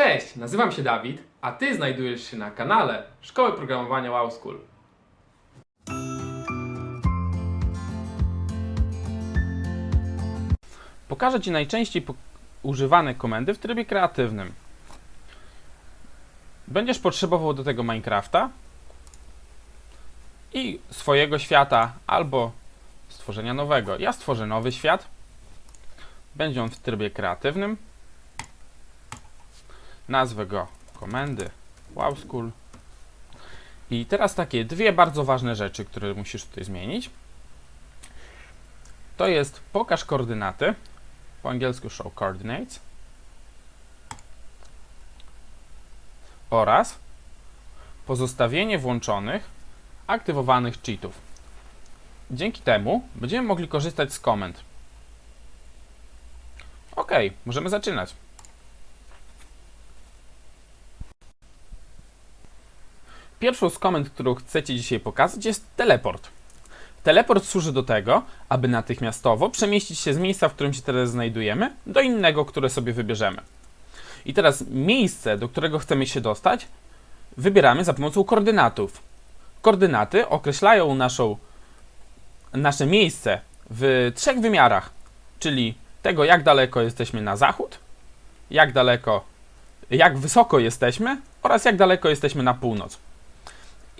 Cześć, nazywam się Dawid, a Ty znajdujesz się na kanale Szkoły Programowania Wow School. Pokażę Ci najczęściej używane komendy w trybie kreatywnym. Będziesz potrzebował do tego Minecrafta i swojego świata albo stworzenia nowego. Ja stworzę nowy świat. Będzie on w trybie kreatywnym. Nazwę go komendy Wow School. I teraz takie dwie bardzo ważne rzeczy, które musisz tutaj zmienić. To jest pokaż koordynaty po angielsku show coordinates oraz pozostawienie włączonych aktywowanych cheatów. Dzięki temu będziemy mogli korzystać z komend. Ok, możemy zaczynać. Pierwszą z komend, którą chcecie dzisiaj pokazać jest teleport. Teleport służy do tego, aby natychmiastowo przemieścić się z miejsca, w którym się teraz znajdujemy, do innego, które sobie wybierzemy. I teraz miejsce, do którego chcemy się dostać, wybieramy za pomocą koordynatów. Koordynaty określają naszą, nasze miejsce w trzech wymiarach, czyli tego, jak daleko jesteśmy na zachód, jak daleko, jak wysoko jesteśmy oraz jak daleko jesteśmy na północ.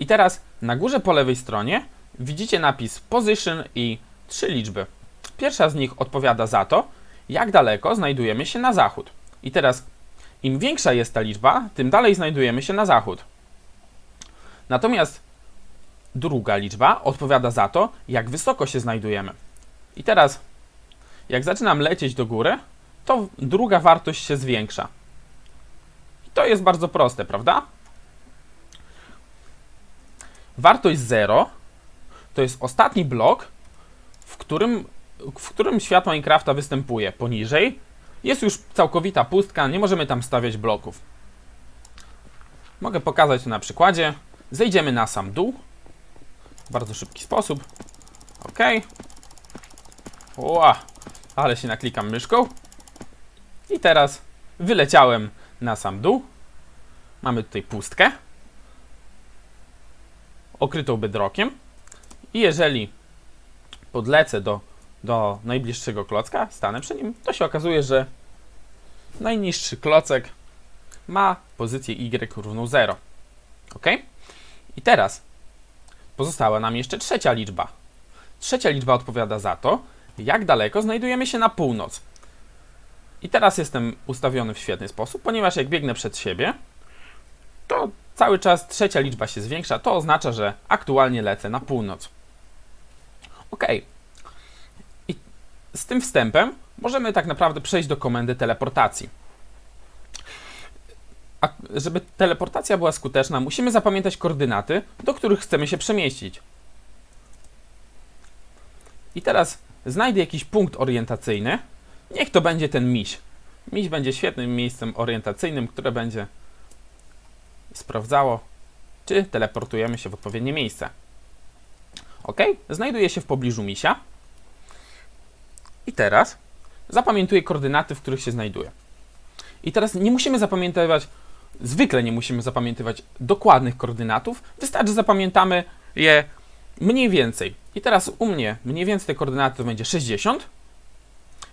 I teraz na górze po lewej stronie widzicie napis position i trzy liczby. Pierwsza z nich odpowiada za to, jak daleko znajdujemy się na zachód. I teraz im większa jest ta liczba, tym dalej znajdujemy się na zachód. Natomiast druga liczba odpowiada za to, jak wysoko się znajdujemy. I teraz, jak zaczynam lecieć do góry, to druga wartość się zwiększa. I to jest bardzo proste, prawda? Wartość 0 to jest ostatni blok, w którym, w którym świat Minecrafta występuje. Poniżej jest już całkowita pustka, nie możemy tam stawiać bloków. Mogę pokazać to na przykładzie. Zejdziemy na sam dół. W bardzo szybki sposób. OK. Ła, ale się naklikam myszką. I teraz wyleciałem na sam dół. Mamy tutaj pustkę. Okrytą bedrokiem. I jeżeli podlecę do, do najbliższego klocka, stanę przy nim, to się okazuje, że najniższy klocek ma pozycję y równą 0. Ok? I teraz pozostała nam jeszcze trzecia liczba. Trzecia liczba odpowiada za to, jak daleko znajdujemy się na północ. I teraz jestem ustawiony w świetny sposób, ponieważ jak biegnę przed siebie, to cały czas trzecia liczba się zwiększa. To oznacza, że aktualnie lecę na północ. Ok. I z tym wstępem możemy tak naprawdę przejść do komendy teleportacji. A żeby teleportacja była skuteczna, musimy zapamiętać koordynaty, do których chcemy się przemieścić. I teraz znajdę jakiś punkt orientacyjny. Niech to będzie ten miś. Miś będzie świetnym miejscem orientacyjnym, które będzie sprawdzało, czy teleportujemy się w odpowiednie miejsce. OK, znajduje się w pobliżu misia. I teraz zapamiętuję koordynaty, w których się znajduje. I teraz nie musimy zapamiętywać, zwykle nie musimy zapamiętywać dokładnych koordynatów, wystarczy zapamiętamy je mniej więcej. I teraz u mnie mniej więcej te koordynaty to będzie 60,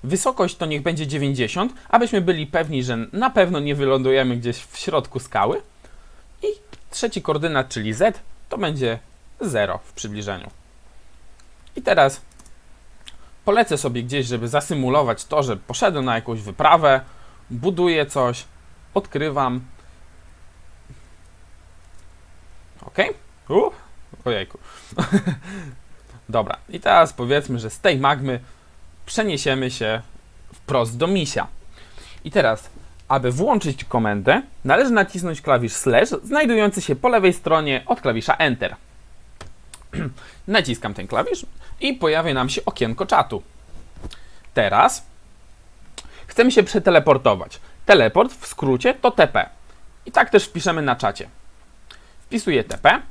wysokość to niech będzie 90, abyśmy byli pewni, że na pewno nie wylądujemy gdzieś w środku skały. Trzeci koordynat, czyli z, to będzie 0 w przybliżeniu. I teraz polecę sobie gdzieś, żeby zasymulować to, że poszedłem na jakąś wyprawę, buduję coś, odkrywam. Ok? Uh, ojejku. Dobra, i teraz powiedzmy, że z tej magmy przeniesiemy się wprost do misia. I teraz, aby włączyć komendę, należy nacisnąć klawisz slash znajdujący się po lewej stronie od klawisza Enter. Naciskam ten klawisz i pojawia nam się okienko czatu. Teraz chcemy się przeteleportować. Teleport w skrócie to TP. I tak też wpiszemy na czacie. Wpisuję TP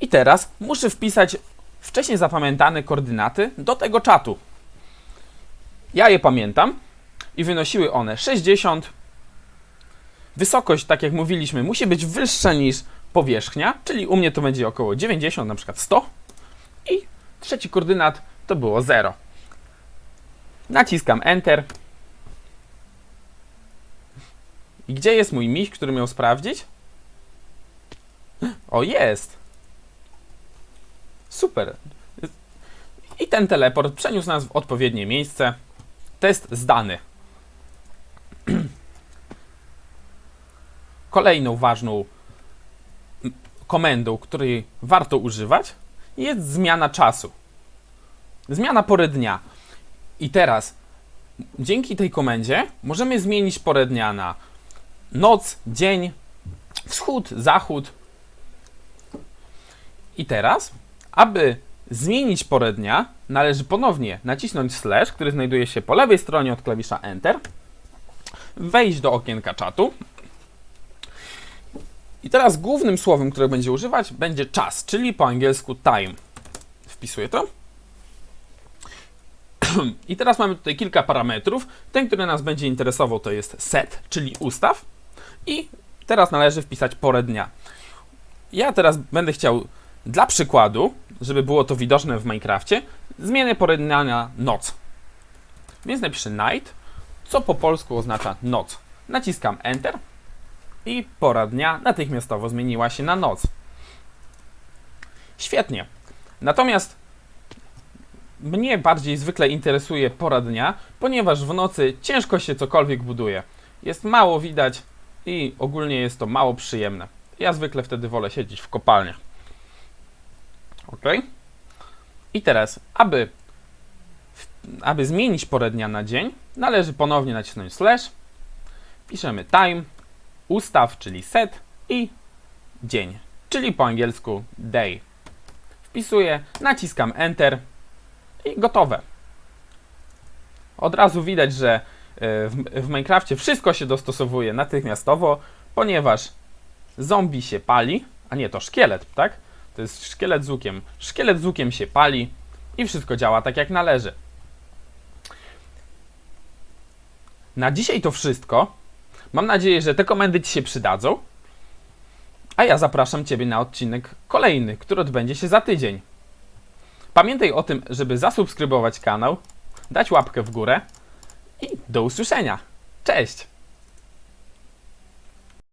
i teraz muszę wpisać wcześniej zapamiętane koordynaty do tego czatu. Ja je pamiętam i wynosiły one 60, Wysokość, tak jak mówiliśmy, musi być wyższa niż powierzchnia, czyli u mnie to będzie około 90, na przykład 100. I trzeci koordynat to było 0. Naciskam Enter. I gdzie jest mój miś, który miał sprawdzić? O, jest! Super. I ten teleport przeniósł nas w odpowiednie miejsce. Test zdany. Kolejną ważną komendą, której warto używać, jest zmiana czasu. Zmiana pory dnia. I teraz, dzięki tej komendzie, możemy zmienić porę dnia na noc, dzień, wschód, zachód. I teraz, aby zmienić porę dnia, należy ponownie nacisnąć slash, który znajduje się po lewej stronie od klawisza Enter, wejść do okienka czatu. I teraz głównym słowem, które będzie używać, będzie czas, czyli po angielsku time. Wpisuję to. I teraz mamy tutaj kilka parametrów. Ten, który nas będzie interesował, to jest set, czyli ustaw. I teraz należy wpisać porę dnia. Ja teraz będę chciał dla przykładu, żeby było to widoczne w Minecrafcie, zmienię porę dnia na noc. Więc napiszę night, co po polsku oznacza noc. Naciskam Enter i pora dnia natychmiastowo zmieniła się na noc. Świetnie. Natomiast mnie bardziej zwykle interesuje pora dnia, ponieważ w nocy ciężko się cokolwiek buduje. Jest mało widać i ogólnie jest to mało przyjemne. Ja zwykle wtedy wolę siedzieć w kopalniach. Ok. I teraz, aby, aby zmienić porę dnia na dzień, należy ponownie nacisnąć slash. Piszemy time, ustaw, czyli set i dzień, czyli po angielsku day. Wpisuję, naciskam enter i gotowe. Od razu widać, że e, w, w Minecrafcie wszystko się dostosowuje natychmiastowo, ponieważ zombie się pali, a nie to szkielet, tak? To jest szkielet z łukiem. Szkielet z łukiem się pali i wszystko działa tak jak należy. Na dzisiaj to wszystko. Mam nadzieję, że te komendy Ci się przydadzą. A ja zapraszam Ciebie na odcinek kolejny, który odbędzie się za tydzień. Pamiętaj o tym, żeby zasubskrybować kanał, dać łapkę w górę i do usłyszenia. Cześć!